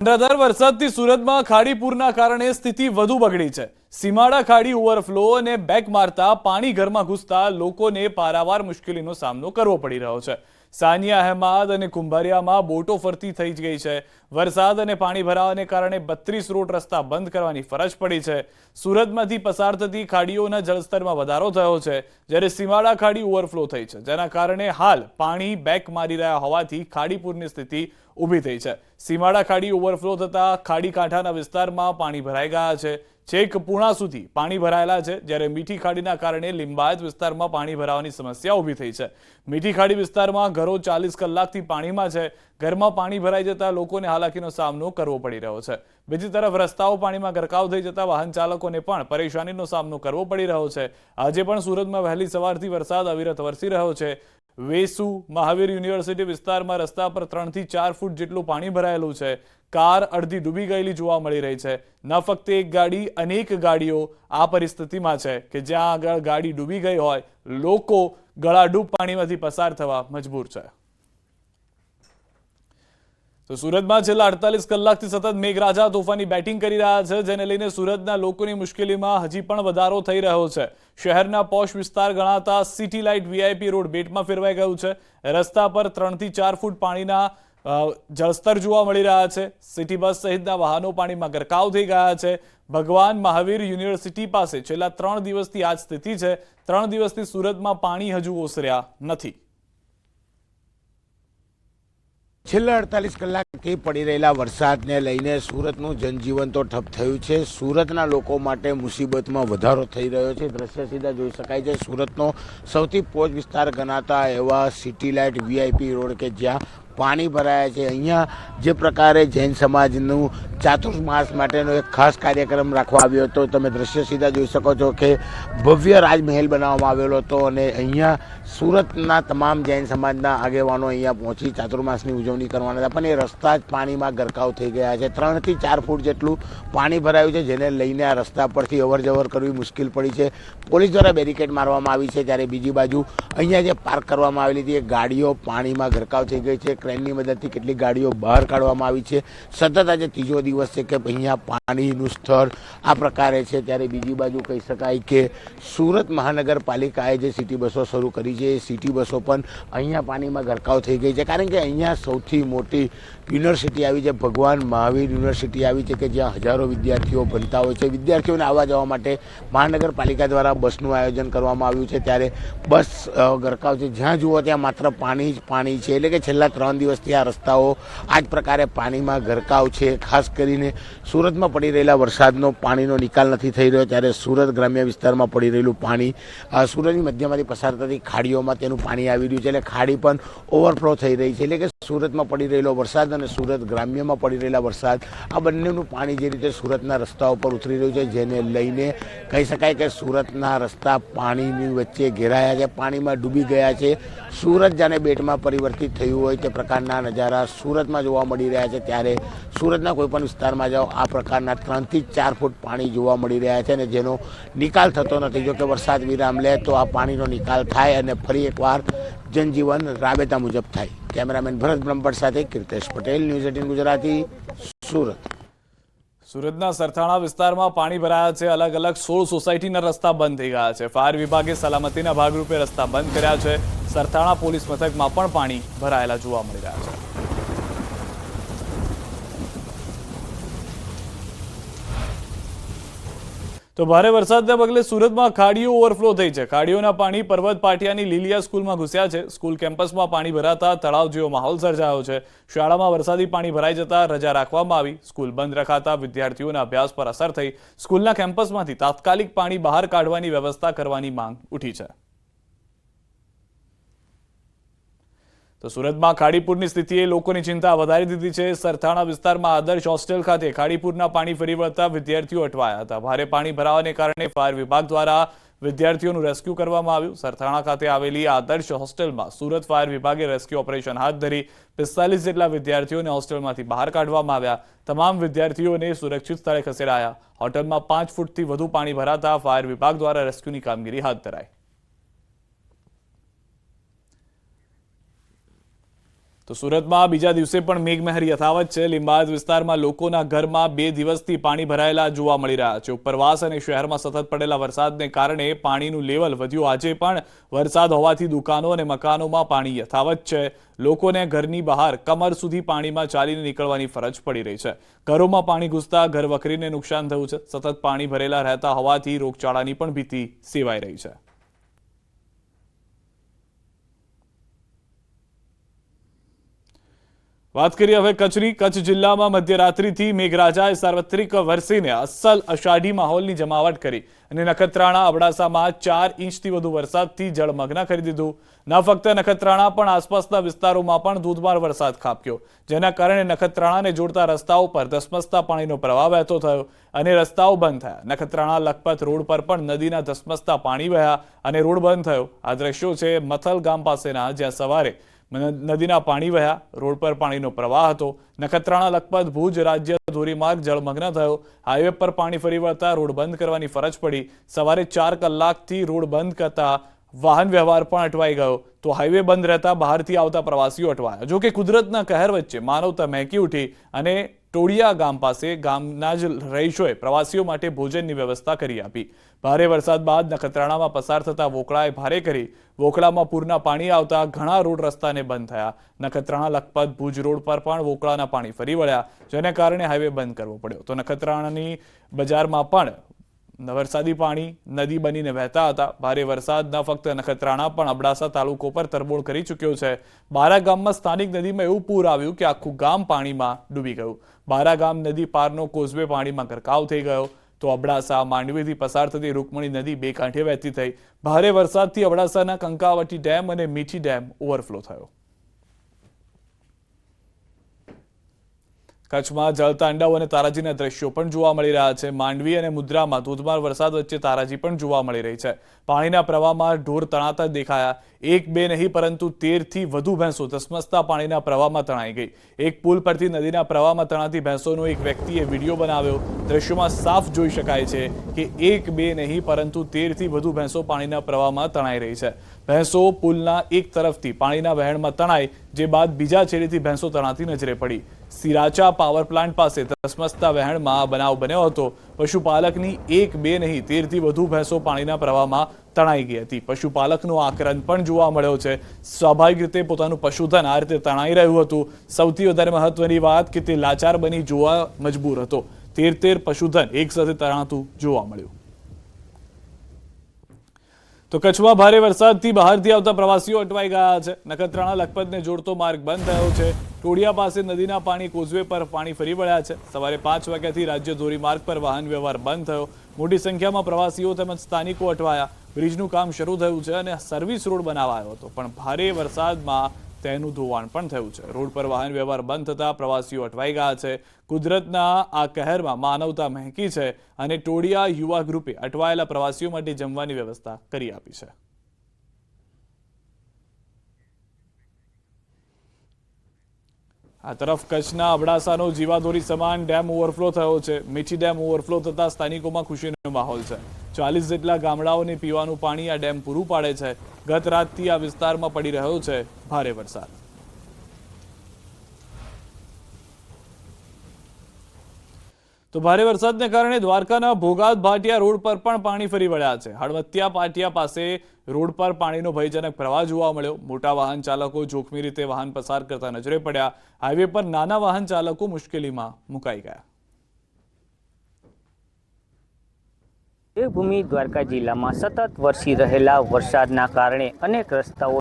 અનરાધાર વરસાદથી સુરતમાં ખાડી પૂરના કારણે સ્થિતિ વધુ બગડી છે. સીમાડા ખાડી ઓવરફ્લો અને બેક મારતા પાણી ઘરમાં ઘૂસતા લોકોને પારાવાર મુશ્કેલીનો સામનો કરવો પડી રહ્યો છે. સાનિયા અહેમદ અને કુંભારિયામાં બોટો ફરતી થઈ ગઈ છે. વરસાદ અને પાણી ભરાવાને કારણે બત્રીસ રોડ રસ્તા બંધ કરવાની ફરજ પડી છે. સુરતમાંથી પસાર થતી ખાડીઓના જળસ્તરમાં વધારો થયો છે, જ્યારે સીમાડા ખાડી ઓવરફ્લો થઈ છે, જેના કારણે હાલ પાણી બેક મારી રહ્યા હોવાથી ખાડીપુરની સ્થિતિ ઊભી થઈ છે. સીમાડા ખાડી ઓવરફ્લો થતા ખાડી કાંઠાના વિસ્તારમાં પાણી ભરાઈ ગયા છે. છેક પૂર્ણા સુધી પાણી ભરાયેલા છે, જ્યારે મીઠી ખાડીના કારણે લિંબાયત વિસ્તારમાં પાણી ભરાવાની સમસ્યા ઊભી થઈ છે. મીઠી ખાડી વિસ્તારમાં ઘરો ચાલીસ કલાકથી પાણીમાં છે. ઘરમાં પાણી ભરાઈ જતા લોકોને હાલાકીનો સામનો કરવો પડી રહ્યો છે. બીજી તરફ રસ્તાઓ પાણીમાં ગરકાવ થઈ જતા વાહન ચાલકોને પણ પરેશાનીનો સામનો કરવો પડી રહ્યો છે. આજે પણ સુરતમાં વહેલી સવારથી વરસાદ અવિરત વરસી રહ્યો છે. વેસુ મહાવીર યુનિવર્સિટી વિસ્તારમાં રસ્તા પર ત્રણથી ચાર ફૂટ જેટલું પાણી ભરાયેલું છે. કાર અડધી ડૂબી ગયેલી જોવા મળી રહી છે. ન ફક્ત એક ગાડી, અનેક ગાડીઓ આ પરિસ્થિતિમાં છે કે જ્યાં આગળ ગાડી ડૂબી ગઈ હોય, લોકો ગળાડૂબ પાણીમાંથી પસાર થવા મજબૂર છે. તો સુરતમાં છેલ્લા અડતાલીસ કલાકથી સતત મેઘરાજા તોફાની બેટિંગ કરી રહ્યા છે, જેને લઈને સુરતના લોકોની મુશ્કેલીમાં હજી પણ વધારો થઈ રહ્યો છે. શહેરના પોશ વિસ્તાર ગણાતા સિટી લાઇટ વીઆઈપી રોડ બેટમાં ફેરવાઈ ગયું છે. રસ્તા પર ત્રણથી ચાર ફૂટ પાણીના જળસ્તર જોવા મળી રહ્યા છે. સિટી બસ સહિતના વાહનો પાણીમાં ગરકાવ થઈ ગયા છે. ભગવાન મહાવીર યુનિવર્સિટી પાસે છેલ્લા ત્રણ દિવસથી આ સ્થિતિ છે. ત્રણ દિવસથી સુરતમાં પાણી હજુ ઓસર્યા નથી. છેલ્લા અડતાલીસ કલાકથી પડી રહેલા વરસાદને લઈને સુરતનું જનજીવન તો ઠપ થયું છે. સુરતના લોકો માટે મુસીબતમાં વધારો થઈ રહ્યો છે. દ્રશ્ય સીધા જોઈ શકાય છે. સુરતનો સૌથી પોચ વિસ્તાર ગણાતા એવા સિટી લાઇટ વીઆઈપી રોડ કે જ્યાં પાણી ભરાયા છે. અહીંયા જે પ્રકારે જૈન સમાજનું ચાતુર્માસ માટેનો એક ખાસ કાર્યક્રમ રાખવા આવ્યો હતો. તમે દ્રશ્ય સીધા જોઈ શકો છો કે ભવ્ય રાજમહેલ બનાવવામાં આવેલો હતો અને અહીંયા સુરતના તમામ જૈન સમાજના આગેવાનો અહીંયા પહોંચી ચાતુર્માસની ઉજવણી કરવાના હતા. પણ એ રસ્તા જ પાણીમાં ગરકાવ થઈ ગયા છે. ત્રણથી ચાર ફૂટ જેટલું પાણી ભરાયું છે, જેને લઈને આ રસ્તા પરથી અવર જવર કરવી મુશ્કેલ પડી છે. પોલીસ દ્વારા બેરિકેડ મારવામાં આવી છે, ત્યારે બીજી બાજુ અહીંયા જે પાર્ક કરવામાં આવેલી હતી, એ ગાડીઓ પાણીમાં ગરકાવ થઈ ગઈ છે. ક્રેનની મદદથી કેટલીક ગાડીઓ બહાર કાઢવામાં આવી છે. સતત આજે ત્રીજો દિવસ છે કે અહીંયા પાણીનું સ્તર આ પ્રકારે છે. ત્યારે બીજી બાજુ કહી શકાય કે સુરત મહાનગરપાલિકાએ જે સિટી બસો શરૂ કરી એ સિટી બસો પણ અહીંયા પાણીમાં ગરકાવ થઈ ગઈ છે. કારણ કે અહીંયા સૌથી મોટી યુનિવર્સિટી આવી છે, ભગવાન મહાવીર યુનિવર્સિટી આવી છે કે જ્યાં હજારો વિદ્યાર્થીઓ ભણતા હોય છે. વિદ્યાર્થીઓને આવવા જવા માટે મહાનગરપાલિકા દ્વારા બસનું આયોજન કરવામાં આવ્યું છે. ત્યારે બસ ગરકાવ છે. જ્યાં જુઓ ત્યાં માત્ર પાણી જ પાણી છે. એટલે કે છેલ્લા ત્રણ દિવસથી આ રસ્તાઓ આ જ પ્રકારે પાણીમાં ગરકાવ છે. ખાસ કરીને સુરતમાં પડી રહેલા વરસાદનો પાણીનો નિકાલ નથી થઈ રહ્યો. ત્યારે સુરત ગ્રામ્ય વિસ્તારમાં પડી રહેલું પાણી સુરતની મધ્યમાંથી પસાર થતી ખાડીઓમાં તેનું પાણી આવી રહ્યું છે, એટલે ખાડી પણ ઓવરફ્લો થઈ રહી છે. એટલે કે સુરતમાં પડી રહેલો વરસાદ અને સુરત ગ્રામ્યમાં પડી રહેલા વરસાદ, આ બંનેનું પાણી જે રીતે સુરતના રસ્તાઓ પર ઉતરી રહ્યું છે, જેને લઈને કહી શકાય કે સુરતના રસ્તા પાણીની વચ્ચે ઘેરાયા છે, પાણીમાં ડૂબી ગયા છે. સુરત જાણે બેટમાં પરિવર્તિત થયું હોય તે પ્રકારના નજારા સુરતમાં જોવા મળી રહ્યા છે. ત્યારે સુરતના કોઈપણ વિસ્તારમાં જાઓ, આ પ્રકારના ત્રણથી ચાર ફૂટ પાણી જોવા મળી રહ્યા છે અને જેનો નિકાલ થતો નથી. જો કે વરસાદ વિરામ લે તો આ પાણીનો નિકાલ થાય અને ફરી એકવાર જનજીવન રાબેતા મુજબ થાય. કેમેરામેન ભરત બ્રહ્મભટ્ટ સાથે કીર્તેશ પટેલ, ન્યૂઝ એટીન ગુજરાતી, સુરત. સુરતના સરથાણા વિસ્તારમાં પાણી ભરાયા છે. અલગ અલગ સોળ સોસાયટીના રસ્તા બંધ થઈ ગયા છે. ફાયર વિભાગે સલામતીના ભાગરૂપે રસ્તા બંધ કર્યા છે. સરથાણા પોલીસ મથકમાં પણ પાણી ભરાયેલા જોવા મળી રહ્યા છે. તો ભારે વરસાદના પગલે સુરતમાં ખાડીઓ ઓવરફ્લો થઈ છે. ખાડીઓના પાણી પર્વત પાટિયાની લીલિયા સ્કૂલમાં ઘૂસ્યા છે. સ્કૂલ કેમ્પસમાં પાણી ભરાતા તળાવ જેવો માહોલ સર્જાયો છે. શાળામાં વરસાદી પાણી ભરાઈ જતા રજા રાખવામાં આવી. સ્કૂલ બંધ રખાતા વિદ્યાર્થીઓના અભ્યાસ પર અસર થઈ. સ્કૂલના કેમ્પસમાંથી તાત્કાલિક પાણી બહાર કાઢવાની વ્યવસ્થા કરવાની માંગ ઉઠી છે. તો સુરતમાં ખાડીપુરની સ્થિતિએ લોકોની ચિંતા વધારી દીધી છે. સરથાણા વિસ્તારમાં આદર્શ હોસ્ટેલ ખાતે ખાડીપુરના પાણી ફરી વળતા વિદ્યાર્થીઓ અટવાયા હતા. ભારે પાણી ભરાવાને કારણે ફાયર વિભાગ દ્વારા વિદ્યાર્થીઓનું રેસ્ક્યુ કરવામાં આવ્યું. સરથાણા ખાતે આવેલી આદર્શ હોસ્ટેલમાં સુરત ફાયર વિભાગે રેસ્ક્યુ ઓપરેશન હાથ ધરી પિસ્તાલીસ જેટલા વિદ્યાર્થીઓને હોસ્ટેલમાંથી બહાર કાઢવામાં આવ્યા. તમામ વિદ્યાર્થીઓને સુરક્ષિત સ્થળે ખસેડાયા. હોટલમાં પાંચ ફૂટથી વધુ પાણી ભરાતા ફાયર વિભાગ દ્વારા રેસ્ક્યુની કામગીરી હાથ ધરાઈ. તો સુરતમાં બીજા દિવસે પણ મેઘમહેર યથાવત છે. લિંબાયત વિસ્તારમાં લોકોના ઘરમાં બે દિવસથી પાણી ભરાયેલા જોવા મળી રહ્યા છે. ઉપરવાસ અને શહેરમાં સતત પડેલા વરસાદને કારણે પાણીનું લેવલ વધ્યું. આજે પણ વરસાદ હોવાથી દુકાનો અને મકાનોમાં પાણી યથાવત છે. લોકોને ઘરની બહાર કમર સુધી પાણીમાં ચાલીને નીકળવાની ફરજ પડી રહી છે. ઘરોમાં પાણી ઘૂસતા ઘર વખરીને નુકસાન થયું છે. સતત પાણી ભરેલા રહેતા હોવાથી રોગચાળાની પણ ભીતિ સેવાઈ રહી છે. વાત કરીએ હવે કચ્છની. કચ્છ જિલ્લામાં મધ્યરાત્રિથી મેઘરાજાએ સાર્વત્રિક વરસીને અસલ અષાઢી માહોલની જમાવટ કરી અને નખત્રાણા અબડાસામાં ચાર ઇંચથી વધુ વરસાદથી જળમગ્ન કરી દીધું. ન ફક્ત નખત્રાણા, પણ આસપાસના વિસ્તારોમાં પણ ધોધમાર વરસાદ ખાબક્યો, જેના કારણે નખત્રાણાને જોડતા રસ્તાઓ પર ધસમસતા પાણીનો પ્રવાહ વહેતો થયો અને રસ્તાઓ બંધ થયા. નખત્રાણા લખપત રોડ પર પણ નદીના ધસમસતા પાણી વહ્યા અને રોડ બંધ થયો. આ દ્રશ્યો છે મથલ ગામ પાસેના, જ્યાં સવારે નદીના પાણી વહ્યા, રોડ પર પાણીનો પ્રવાહ હતો. નખત્રાણા, લખપત, ભુજ રાજ્ય ધોરીમાર્ગ જળમગ્ન થયો. હાઈવે પર પાણી ફરી વળતા રોડ બંધ કરવાની ફરજ પડી. સવારે ચાર કલાકથી રોડ બંધ કરતા વાહન વ્યવહાર પણ અટવાઈ ગયો. તો હાઈવે બંધ રહેતા બહારથી આવતા પ્રવાસીઓ અટવાયા. જો કે કુદરતના કહેર વચ્ચે માનવતા મહેકી ઉઠી અને ટોળિયા ગામ પાસે ગામના જ રહીશોએ પ્રવાસીઓ માટે ભોજનની વ્યવસ્થા કરી આપી. ભારે વરસાદ બાદ નખત્રાણામાં પસાર થતા વોકળાએ ભારે કરી. વોકળામાં પૂરના પાણી આવતા ઘણા રોડ રસ્તાને બંધ થયા. નખત્રાણા, લખપત, ભુજ રોડ પર પણ વોકળાના પાણી ફરી વળ્યા, જેને કારણે હાઈવે બંધ કરવો પડ્યો. તો નખત્રાણાની બજારમાં પણ વરસાદી પાણી નદી બનીને વહેતા હતા. ભારે વરસાદ ન ફક્ત નખત્રાણા પણ અબડાસા તાલુકો પર તરબોળ કરી ચૂક્યો છે. બારા ગામમાં સ્થાનિક નદીમાં એવું પૂર આવ્યું કે આખું ગામ પાણીમાં ડૂબી ગયું. બારા ગામ નદી પારનો કોઝવે પાણીમાં ગરકાવ થઈ ગયો. તો અબડાસા, માંડવીથી પસાર થતી રૂકમણી નદી બે કાંઠે વહેતી થઈ. ભારે વરસાદથી અબડાસાના કંકાવટી ડેમ અને મીઠી ડેમ ઓવરફ્લો થયો. કચ્છમાં જળતાંડવ અને તારાજીના દ્રશ્યો પણ જોવા મળી રહ્યા છે. માંડવી અને મુદ્રામાં ધોધમાર વરસાદ વચ્ચે તારાજી પણ જોવા મળી રહી છે. પાણીના પ્રવાહમાં ઢોર તણાતા દેખાયા. એક, બે નહીં, પરંતુ તેરથી વધુ ભેંસો ધસમસતા પાણીના પ્રવાહમાં તણાઈ ગઈ. એક પુલ પરથી નદીના પ્રવાહમાં તણાતી ભેંસોનો એક વ્યક્તિએ વીડિયો બનાવ્યો. દ્રશ્યોમાં સાફ જોઈ શકાય છે કે એક, બે નહીં, પરંતુ તેરથી વધુ ભેંસો પાણીના પ્રવાહમાં તણાઈ રહી છે. ભેંસો પુલના એક તરફથી પાણીના વહેણમાં તણાઈ જે બાદ બીજા છેડેથી ભેંસો તણાતી નજરે પડી. સિરાચા પાવર પ્લાન્ટ પાસે ધસમસતા વહેણમાં આ બનાવ બન્યો હતો. પશુપાલકની એક બે નહીં, તેરથી વધુ ભેંસો પાણીના પ્રવાહમાં તણાઈ ગઈ હતી. પશુપાલકનો આકરણ પણ જોવા મળ્યો છે. સ્વાભાવિક રીતે પોતાનું પશુધન આ રીતે તણાઈ રહ્યું હતું. સૌથી વધારે મહત્વની વાત કે તે લાચાર બની જોવા મજબૂર હતો. તેર તેર પશુધન એક સાથે તણાતું જોવા મળ્યું. તો કચ્છમાં ભારે વરસાદથી બહારથી આવતા પ્રવાસીઓ અટવાઈ ગયા છે. નખત્રાણા લખપતને જોડતો માર્ગ બંધ થયો છે. ટોડિયા પાસે નદીના પાણી કોઝવે પર પાણી ફરી વળ્યા છે. સવારે પાંચ વાગ્યાથી રાજ્ય ધોરીમાર્ગ પર વાહન વ્યવહાર બંધ થયો. મોટી સંખ્યામાં પ્રવાસીઓ તેમજ સ્થાનિકો અટવાયા. બ્રિજનું કામ શરૂ થયું છે અને સર્વિસ રોડ બનાવાયો હતો. પણ ભારે વરસાદમાં તેનું ધોવાણ પણ થયું છે. રોડ પર વાહન વ્યવહાર બંધ થતા પ્રવાસીઓ અટવાઈ ગયા છે. કુદરતના આ કહેરમાં માનવતા મહેકી છે અને ટોડિયા યુવા ગ્રુપે અટવાયેલા પ્રવાસીઓ માટે જમવાની વ્યવસ્થા કરી આપી છે. આ તરફ કચ્છના અબડાસાનો જીવાદોરી સમાન ડેમ ઓવરફ્લો થયો છે. મીઠી ડેમ ઓવરફ્લો થતા સ્થાનિકોમાં ખુશીનો માહોલ છે. ચાલીસ જેટલા ગામડાઓને પીવાનું પાણી આ ડેમ પૂરું પાડે છે. ગત રાતથી આ વિસ્તારમાં પડી રહ્યો છે ભારે વરસાદ. તો ભારે વરસાદને કારણે દ્વારકાના ભોગાત ભાટિયા રોડ પર પણ પાણી ફરી વળ્યા છે. હળવત્યા પાટિયા પાસે રોડ પર પાણીનો ભયજનક પ્રવાહ જોવા મળ્યો. મોટા વાહન ચાલકો જોખમી રીતે વાહન પસાર કરતા નજરે પડ્યા. હાઈવે પર નાના વાહન ચાલકો મુશ્કેલીમાં મુકાઈ ગયા. દેવભૂમિ દ્વારકા જિલ્લામાં સતત વરસી રહેલા વરસાદના કારણે અનેક રસ્તાઓ